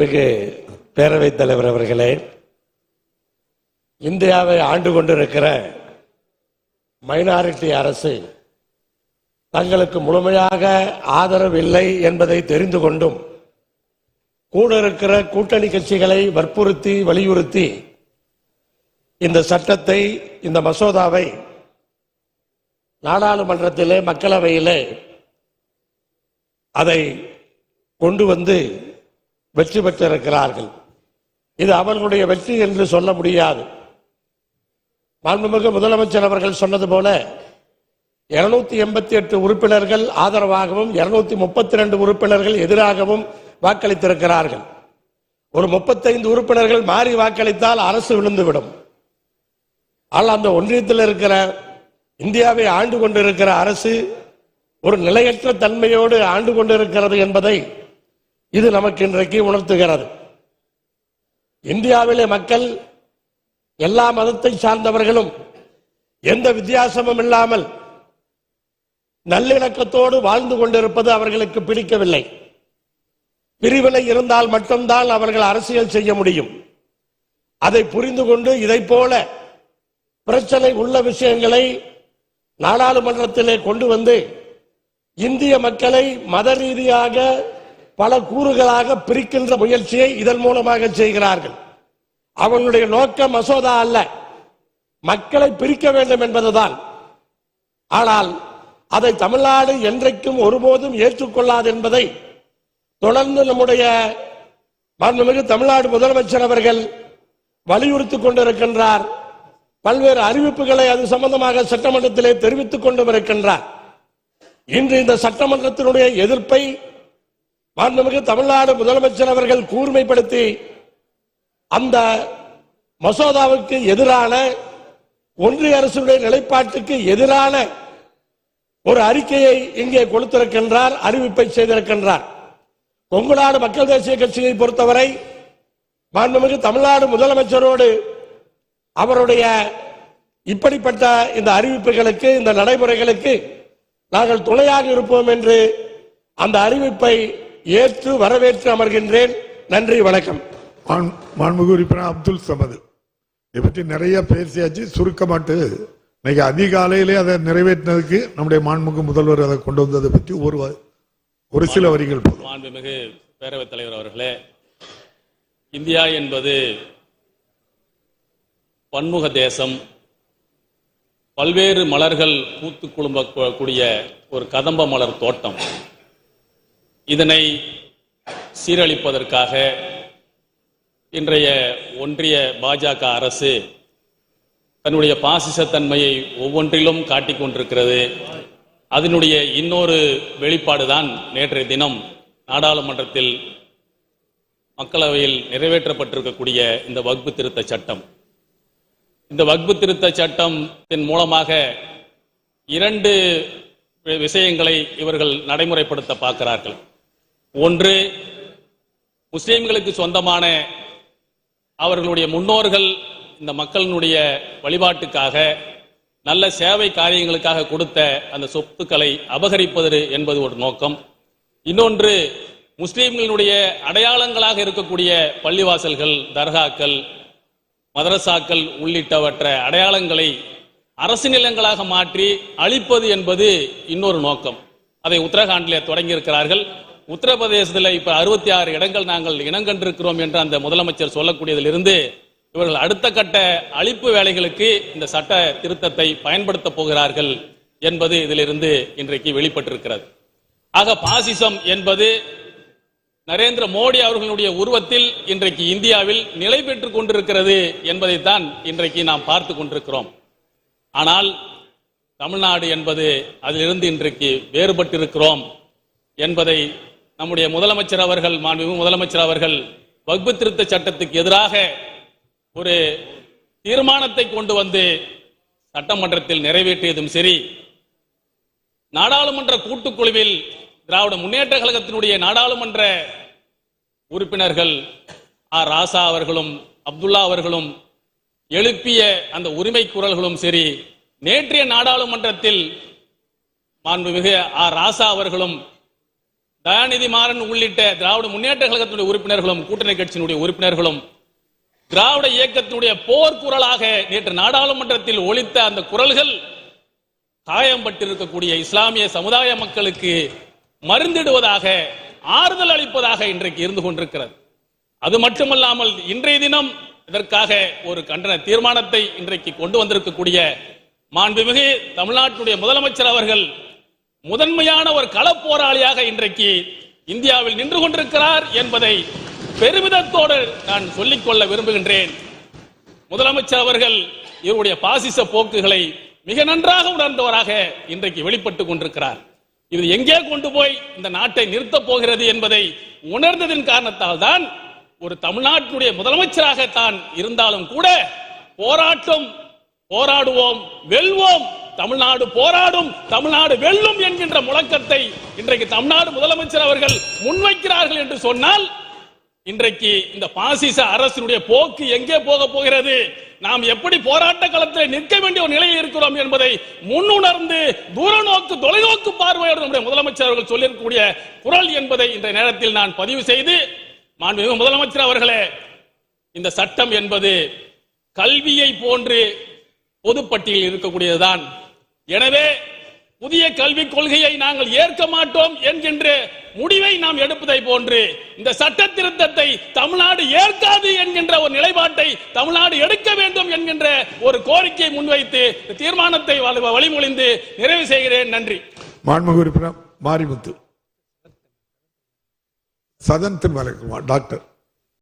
மிகு பேரவைத் தலைவர் அவர்களே இந்தியாவை ஆண்டு கொண்டிருக்கிற மைனாரிட்டி அரசு தங்களுக்கு முழுமையாக ஆதரவு இல்லை என்பதை தெரிந்து கொண்டும் கூட இருக்கிற கூட்டணி கட்சிகளை வற்புறுத்தி வலியுறுத்தி இந்த சட்டத்தை இந்த மசோதாவை நாடாளுமன்றத்திலே மக்களவையிலே அதை கொண்டு வந்து வெற்றி பெற்றிருக்கிறார்கள். இது அவர்களுடைய வெற்றி என்று சொல்ல முடியாது. மாண்புமிகு முதலமைச்சர் அவர்கள் சொன்னது போல இருநூத்தி எண்பத்தி எட்டு உறுப்பினர்கள் ஆதரவாகவும் இருநூத்தி முப்பத்தி ரெண்டு உறுப்பினர்கள் எதிராகவும் வாக்களித்திருக்கிறார்கள். ஒரு முப்பத்தைந்து உறுப்பினர்கள் மாறி வாக்களித்தால் அரசு விழுந்துவிடும். ஆனால் அந்த ஒன்றியத்தில் இருக்கிற இந்தியாவை ஆண்டு கொண்டிருக்கிற அரசு ஒரு நிலையற்ற தன்மையோடு ஆண்டு கொண்டிருக்கிறது என்பதை இது நமக்கு இன்றைக்கு உணர்த்துகிறது. இந்தியாவிலே மக்கள் எல்லா மதத்தை சார்ந்தவர்களும் எந்த வித்தியாசமும் இல்லாமல் நல்லிணக்கத்தோடு வாழ்ந்து கொண்டிருப்பது அவர்களுக்கு பிடிக்கவில்லை. பிரிவினை இருந்தால் மட்டும்தான் அவர்கள் அரசியல் செய்ய முடியும். அதை புரிந்து கொண்டு இதை போல பிரச்சனை உள்ள விஷயங்களை நாடாளுமன்றத்திலே கொண்டு வந்து இந்திய மக்களை மத ரீதியாக பல கூறுகளாக பிரிக்கின்ற முயற்சியை இதன் மூலமாக செய்கிறார்கள். அவனுடைய நோக்கம் மசோதா அல்ல. மக்களை பிரிக்க வேண்டும் என்பதுதான். ஆனால் அதை தமிழ்நாடு என்றைக்கும் ஒருபோதும் ஏற்றுக்கொள்ளாது என்பதை தொடர்ந்து நம்முடைய மாண்புமிகு தமிழ்நாடு முதலமைச்சர் அவர்கள் வலியுறுத்திக் கொண்டிருக்கின்றார். பல்வேறு அறிவிப்புகளை அது சம்பந்தமாக சட்டமன்றத்திலே தெரிவித்துக் கொண்டும் இருக்கின்றார். இன்று இந்த சட்டமன்றத்தினுடைய எதிர்ப்பை மாண்புமிகு தமிழ்நாடு முதலமைச்சர் அவர்கள் கூர்மைப்படுத்தி அந்த மசோதாவுக்கு எதிரான ஒன்றிய அரசுடைய நிலைப்பாட்டுக்கு எதிரான ஒரு அறிக்கையை இங்கே கொடுத்திருக்கின்றார் அறிவிப்பை செய்திருக்கின்றார். கொங்குநாடு மக்கள் தேசிய கட்சியை பொறுத்தவரை மாண்புமிகு தமிழ்நாடு முதலமைச்சரோடு அவருடைய இப்படிப்பட்ட இந்த அறிவிப்புகளுக்கு இந்த நடைமுறைகளுக்கு நாங்கள் துணையாக இருப்போம் என்று அந்த அறிவிப்பை ஏற்று வரவேற்று அமர்கின்றேன். நன்றி வணக்கம். மாண்- மாண்புமிகு உறுப்பினர் அப்துல் சமது. இதை பற்றி நிறைய பேசியாச்சு. சுருக்கமாட்டு இன்னைக்கு அதிகாலையிலே அதை நிறைவேற்றினதுக்கு நம்முடைய மாண்புமிகு முதல்வர் அதை கொண்டு வந்ததை பற்றி ஒரு ஒரு சில வரிகள் போதும். மாண்புமிகு பேரவைத் தலைவர் அவர்களே இந்தியா என்பது பன்முக தேசம். பல்வேறு மலர்கள் பூத்து குழும்பக்கூடிய ஒரு கதம்ப மலர் தோட்டம். இதனை சீரழிப்பதற்காக இன்றைய ஒன்றிய பாஜக அரசு தன்னுடைய பாசிசத்தன்மையை ஒவ்வொன்றிலும் காட்டிக் கொண்டிருக்கிறது. அதனுடைய இன்னொரு வெளிப்பாடுதான் நேற்றைய தினம் நாடாளுமன்றத்தில் மக்களவையில் நிறைவேற்றப்பட்டிருக்கக்கூடிய இந்த வகுப்பு திருத்த சட்டம். இந்த வகுப்பு திருத்த சட்டத்தின் மூலமாக இரண்டு விஷயங்களை இவர்கள் நடைமுறைப்படுத்த பார்க்கிறார்கள். ஒன்று முஸ்லிம்களுக்கு சொந்தமான அவர்களுடைய முன்னோர்கள் இந்த மக்களினுடைய வழிபாட்டுக்காக நல்ல சேவை காரியங்களுக்காக கொடுத்த அந்த சொத்துக்களை அபகரிப்பது என்பது ஒரு நோக்கம். இன்னொன்று முஸ்லீம்களினுடைய அடையாளங்களாக இருக்கக்கூடிய பள்ளிவாசல்கள் தர்காக்கள் மதரசாக்கள் உள்ளிட்டவற்ற அடையாளங்களை அரசு நிலங்களாக மாற்றி அழிப்பது என்பது இன்னொரு நோக்கம். அதை உத்தரகாண்டில் தொடங்கியிருக்கிறார்கள். உத்தரப்பிரதேசத்தில் இப்ப அறுபத்தி ஆறு இடங்கள் நாங்கள் இனங்கண்டிருக்கிறோம் என்று அந்த முதலமைச்சர் சொல்லக்கூடியதிலிருந்து இவர்கள் அடுத்த கட்ட அழிப்பு வேலைகளுக்கு இந்த சட்ட திருத்தத்தை பயன்படுத்த போகிறார்கள் என்பது இதிலிருந்து இன்றைக்கு வெளிப்பட்டிருக்கிறது. ஆக பாசிசம் என்பது நரேந்திர மோடி அவர்களுடைய உருவத்தில் இன்றைக்கு இந்தியாவில் நிலை பெற்றுக் கொண்டிருக்கிறது என்பதைத்தான் இன்றைக்கு நாம் பார்த்து கொண்டிருக்கிறோம். ஆனால் தமிழ்நாடு என்பது அதிலிருந்து இன்றைக்கு வேறுபட்டிருக்கிறோம் என்பதை நம்முடைய முதலமைச்சர் அவர்கள் மாண்புமிகு முதலமைச்சர் அவர்கள் வகுப்பு திருத்த சட்டத்துக்கு எதிராக ஒரு தீர்மானத்தை கொண்டு வந்து சட்டமன்றத்தில் நிறைவேற்றியதும் சரி நாடாளுமன்ற கூட்டுக்குழுவில் திராவிட முன்னேற்ற கழகத்தினுடைய நாடாளுமன்ற உறுப்பினர்கள் ஆர் ராசா அவர்களும் அப்துல்லா அவர்களும் எழுப்பிய அந்த உரிமை குரல்களும் சரி நேற்றைய நாடாளுமன்றத்தில் மாண்புமிகு ஆர் ராசா அவர்களும் தயாநிதி மாறன் உள்ளிட்ட திராவிட முன்னேற்ற கழகத்தினுடைய உறுப்பினர்களும் கூட்டணி கட்சியினுடைய உறுப்பினர்களும் திராவிட இயக்கத்தினுடைய போர்க்குரலாக நேற்று நாடாளுமன்றத்தில் ஒழித்த அந்த குரல்கள் காயம்பட்டிருக்கக்கூடிய இஸ்லாமிய சமுதாய மக்களுக்கு மருந்திடுவதாக ஆறுதல் அளிப்பதாக இன்றைக்கு இருந்து கொண்டிருக்கிறது. அது மட்டுமல்லாமல் இன்றைய தினம் இதற்காக ஒரு கண்டன தீர்மானத்தை இன்றைக்கு கொண்டு வந்திருக்கக்கூடிய மாண்புமிகு தமிழ்நாட்டுடைய முதலமைச்சர் அவர்கள் முதன்மையான ஒரு களப்போராளியாக இன்றைக்கு இந்தியாவில் நின்று கொண்டிருக்கிறார் என்பதை பெருமிதத்தோடு நான் சொல்லிக்கொள்ள விரும்புகின்றேன். முதலமைச்சர் அவர்கள் இவருடைய பாசிச போக்குகளை மிக நன்றாக உணர்ந்தவராக இன்றைக்கு வெளிப்பட்டுக் கொண்டிருக்கிறார். இது எங்கே கொண்டு போய் இந்த நாட்டை நிறுத்தப் போகிறது என்பதை உணர்ந்ததின் காரணத்தால் தான் ஒரு தமிழ்நாட்டினுடைய முதலமைச்சராக தான் இருந்தாலும் கூட போராட்டம் போராடுவோம் வெல்வோம் தமிழ்நாடு போராடும் தமிழ்நாடு வெல்லும் என்கின்ற முழக்கத்தை இன்றைக்கு தமிழ்நாடு முதலமைச்சர் அவர்கள் முன்வைக்கிறார்கள் என்று சொன்னால் இன்றைக்கு இந்த பாசிச அரசினுடைய போக்கு எங்கே போக போகிறது? நாம் எப்படி போராட்ட களத்தில் நிற்க வேண்டிய ஒரு நிலையில் இருக்கிறோம் என்பதை முன்னுணர்ந்து தூரநோக்கு தொலைநோக்கு பார்வையோடு நம்முடைய முதலமைச்சர் அவர்கள் சொல்லியிருக்கக்கூடிய குரல் என்பதை இந்த நேரத்தில் நான் பதிவு செய்து மாண்புமிகு முதலமைச்சர் அவர்களே இந்த சட்டம் என்பது கல்வியை போன்று பொதுப்பட்டியலில் இருக்கக்கூடியதுதான். எனவே புதிய கல்விக் கொள்கையை நாங்கள் ஏற்க மாட்டோம் என்கின்ற முடிவை நாம் எடுப்பதை போன்று இந்த சட்ட திருத்தத்தை தமிழ்நாடு ஏற்காது என்கின்ற ஒரு நிலைப்பாட்டை தமிழ்நாடு எடுக்க வேண்டும் என்கின்ற ஒரு கோரிக்கையை முன்வைத்து தீர்மானத்தை வழிமொழிந்து நிறைவு செய்கிறேன். நன்றி. மாண்புமிகு உறுப்பினர் மாரிமுத்து. சதன் திருமலைக்குமார் டாக்டர்.